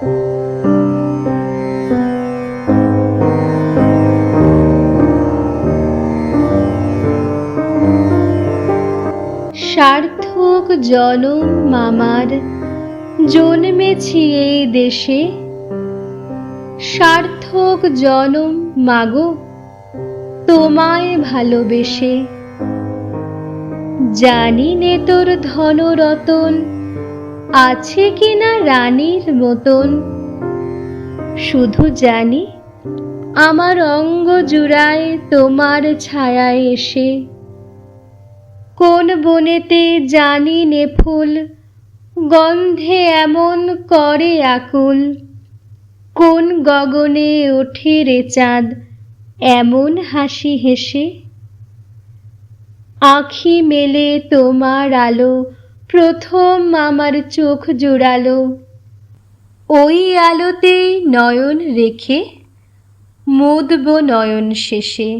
সার্থক জনম মামার, জন্মেছি এই দেশে। সার্থক জনম মাগো, তোমায় ভালোবেসে। জানি নে তোর ধনরতন আছে কিনা রানীর মতন? শুধু জানি, আমার অঙ্গ জুড়ায় তোমার ছায়ায় এসে। কোন বনেতে জানি নে ফুল, গন্ধে এমন করে আকুল। কোন গগনে ওঠে রে চাঁদ, এমন হাসি হেসে। আখি মেলে তোমার আলো প্রথম আমার চোখ জোড়ালো। ওই আলোতেই নয়ন রেখে মুদব নয়ন শেষে।